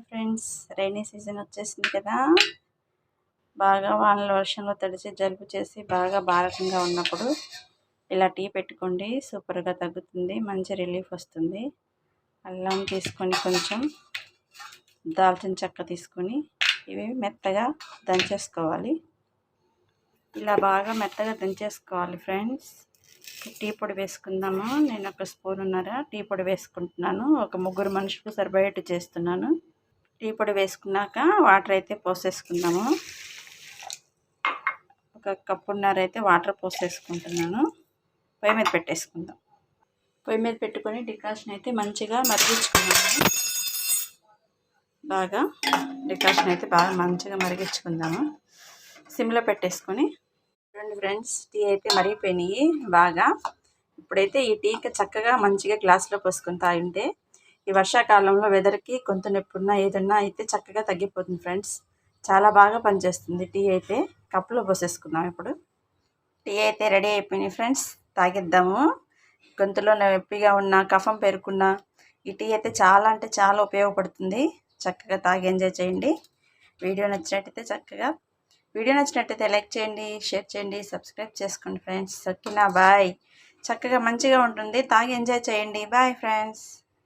Friends rainy season వచ్చేసింది కదా. బాగా వానల వర్షంలో తడిచి జలుబు చేసి బాగా బారకంగా ఉన్నప్పుడు ఇలా టీ పెట్టుకోండి సూపర్గా తగ్గుతుంది మంచి రిలీఫ్ వస్తుంది. అల్లం తీసుకొని కొంచెం దాల్చిన చెక్క తీసుకొని ఇవి మెత్తగా దంచేసుకోవాలి. ఇలా బాగా మెత్తగా దంచేసుకోవాలి ఫ్రెండ్స్. టీ పొడి వేసుకుందాము. నేను ఒక స్పూన్ ఉన్నారా టీ పొడి వేసుకుంటున్నాను. ఒక ముగ్గురు మనుషులు సరిపోయేట్టు చేస్తున్నాను. టీ పొడి వేసుకున్నాక వాటర్ అయితే పోసేసుకుందాము. ఒక కప్పున్నర అయితే వాటర్ పోసేసుకుంటున్నాను. పొయ్యి మీద పెట్టేసుకుందాం. పొయ్యి మీద పెట్టుకొని డికాషన్ అయితే మంచిగా మరిగించుకున్నాము బాగా డికాషన్ అయితే బాగా మంచిగా మరిగించుకుందాము. సిమ్లో పెట్టేసుకొని రెండు ఫ్రెండ్స్ టీ అయితే మరిగిపోయినాయి బాగా. ఇప్పుడైతే ఈ టీకి చక్కగా మంచిగా గ్లాసులో పోసుకొని తాగింటే ఈ వర్షాకాలంలో వెదర్కి కొంత నొప్పున్నా ఏదన్నా అయితే చక్కగా తగ్గిపోతుంది ఫ్రెండ్స్. చాలా బాగా పనిచేస్తుంది. టీ అయితే కప్పులో పోసేసుకుందాం ఇప్పుడు. టీ అయితే రెడీ అయిపోయినాయి ఫ్రెండ్స్. తాగిద్దాము. గొంతులో నొప్పిగా ఉన్న కఫం పేరుకున్న ఈ టీ అయితే చాలా అంటే చాలా ఉపయోగపడుతుంది. చక్కగా తాగి ఎంజాయ్ చేయండి. వీడియో నచ్చినట్టయితే చక్కగా వీడియో నచ్చినట్టయితే లైక్ చేయండి షేర్ చేయండి సబ్స్క్రైబ్ చేసుకోండి ఫ్రెండ్స్. ఓకేనా? బాయ్. చక్కగా మంచిగా ఉంటుంది. తాగి ఎంజాయ్ చేయండి. Bye friends.